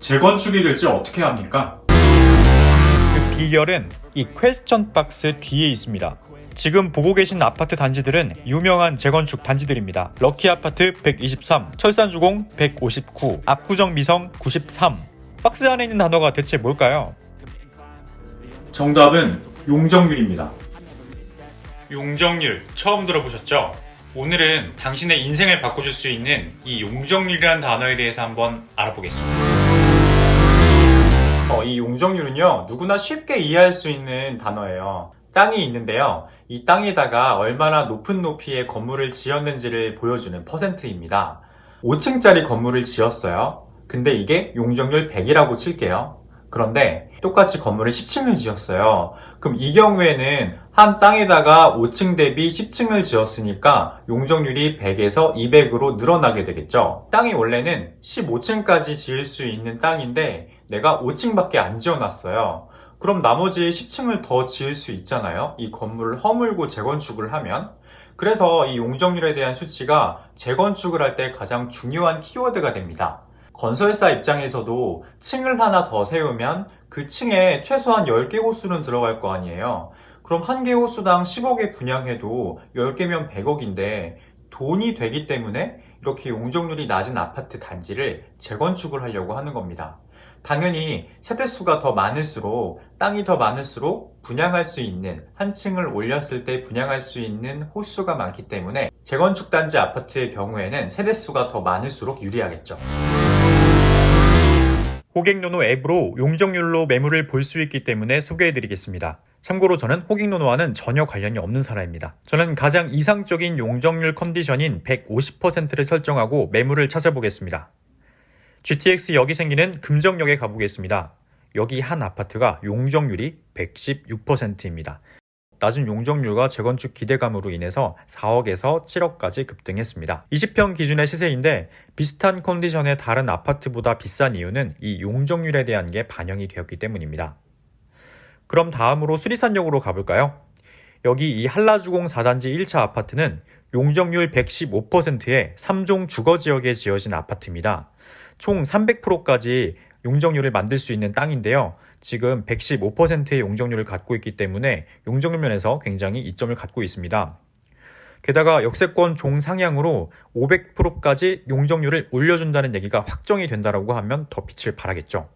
재건축이 될지 어떻게 합니까? 그 비결은 이 퀘스천 박스 뒤에 있습니다. 지금 보고 계신 아파트 단지들은 유명한 재건축 단지들입니다. 럭키 아파트 123, 철산주공 159, 압구정 미성 93. 박스 안에 있는 단어가 대체 뭘까요? 정답은 용적률입니다. 용적률 처음 들어보셨죠? 오늘은 당신의 인생을 바꿔줄 수 있는 이 용적률이라는 단어에 대해서 한번 알아보겠습니다. 어, 이 용적률은요, 누구나 쉽게 이해할 수 있는 단어예요. 땅이 있는데요. 이 땅에다가 얼마나 높은 높이의 건물을 지었는지를 보여주는 퍼센트입니다. 5층짜리 건물을 지었어요. 근데 이게 용적률 100이라고 칠게요. 그런데 똑같이 건물을 10층을 지었어요. 그럼 이 경우에는 한 땅에다가 5층 대비 10층을 지었으니까 용적률이 100에서 200으로 늘어나게 되겠죠. 땅이 원래는 15층까지 지을 수 있는 땅인데 내가 5층밖에 안 지어놨어요. 그럼 나머지 10층을 더 지을 수 있잖아요. 이 건물을 허물고 재건축을 하면. 그래서 이 용적률에 대한 수치가 재건축을 할 때 가장 중요한 키워드가 됩니다. 건설사 입장에서도 층을 하나 더 세우면 그 층에 최소한 10개 호수는 들어갈 거 아니에요. 그럼 한 개 호수당 10억에 분양해도 10개면 100억인데 돈이 되기 때문에 이렇게 용적률이 낮은 아파트 단지를 재건축을 하려고 하는 겁니다. 당연히 세대수가 더 많을수록 땅이 더 많을수록 분양할 수 있는 한 층을 올렸을 때 분양할 수 있는 호수가 많기 때문에 재건축 단지 아파트의 경우에는 세대수가 더 많을수록 유리하겠죠. 호객노노 앱으로 용적률로 매물을 볼 수 있기 때문에 소개해드리겠습니다. 참고로 저는 호객노노와는 전혀 관련이 없는 사람입니다. 저는 가장 이상적인 용적률 컨디션인 150%를 설정하고 매물을 찾아보겠습니다. GTX 역이 생기는 금정역에 가보겠습니다. 여기 한 아파트가 용적률이 116%입니다. 낮은 용적률과 재건축 기대감으로 인해서 4억에서 7억까지 급등했습니다. 20평 기준의 시세인데 비슷한 컨디션의 다른 아파트보다 비싼 이유는 이 용적률에 대한 게 반영이 되었기 때문입니다. 그럼 다음으로 수리산역으로 가볼까요? 여기 이 한라주공 4단지 1차 아파트는 용적률 115%의 3종 주거 지역에 지어진 아파트입니다. 총 300%까지 용적률을 만들 수 있는 땅인데요. 지금 115%의 용적률을 갖고 있기 때문에 용적률 면에서 굉장히 이점을 갖고 있습니다. 게다가 역세권 종상향으로 500%까지 용적률을 올려준다는 얘기가 확정이 된다라고 하면 더 빛을 발하겠죠.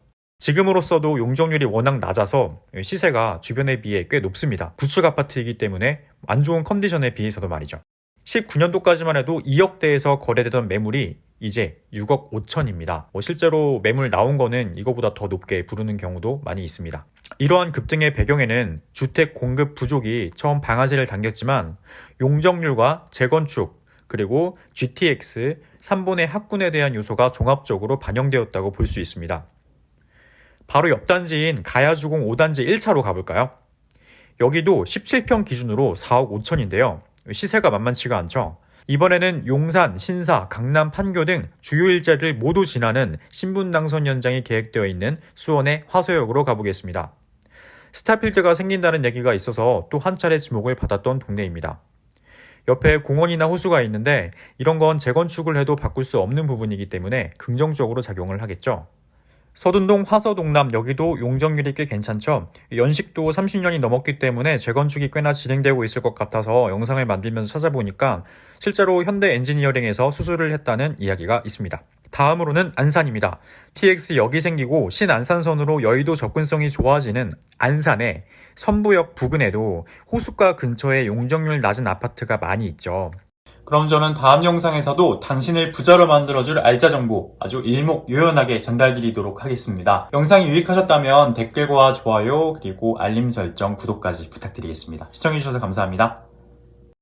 지금으로서도 용적률이 워낙 낮아서 시세가 주변에 비해 꽤 높습니다. 구축 아파트이기 때문에 안 좋은 컨디션에 비해서도 말이죠. 19년도까지만 해도 2억대에서 거래되던 매물이 이제 6억 5천입니다. 뭐 실제로 매물 나온 거는 이거보다 더 높게 부르는 경우도 많이 있습니다. 이러한 급등의 배경에는 주택 공급 부족이 처음 방아쇠를 당겼지만 용적률과 재건축 그리고 GTX 3분의 학군에 대한 요소가 종합적으로 반영되었다고 볼 수 있습니다. 바로 옆 단지인 가야주공 5단지 1차로 가볼까요? 여기도 17평 기준으로 4억 5천인데요. 시세가 만만치가 않죠. 이번에는 용산, 신사, 강남, 판교 등 주요 일자리를 모두 지나는 신분 당선 연장이 계획되어 있는 수원의 화서역으로 가보겠습니다. 스타필드가 생긴다는 얘기가 있어서 또 한 차례 주목을 받았던 동네입니다. 옆에 공원이나 호수가 있는데 이런 건 재건축을 해도 바꿀 수 없는 부분이기 때문에 긍정적으로 작용을 하겠죠. 서둔동 화서동남 여기도 용적률이 꽤 괜찮죠. 연식도 30년이 넘었기 때문에 재건축이 꽤나 진행되고 있을 것 같아서 영상을 만들면서 찾아보니까 실제로 현대 엔지니어링에서 수술을 했다는 이야기가 있습니다. 다음으로는 안산입니다. TX 역이 생기고 신안산선으로 여의도 접근성이 좋아지는 안산의 선부역 부근에도 호숫가 근처에 용적률 낮은 아파트가 많이 있죠. 그럼 저는 다음 영상에서도 당신을 부자로 만들어줄 알짜 정보 아주 일목요연하게 전달드리도록 하겠습니다. 영상이 유익하셨다면 댓글과 좋아요 그리고 알림 설정 구독까지 부탁드리겠습니다. 시청해주셔서 감사합니다.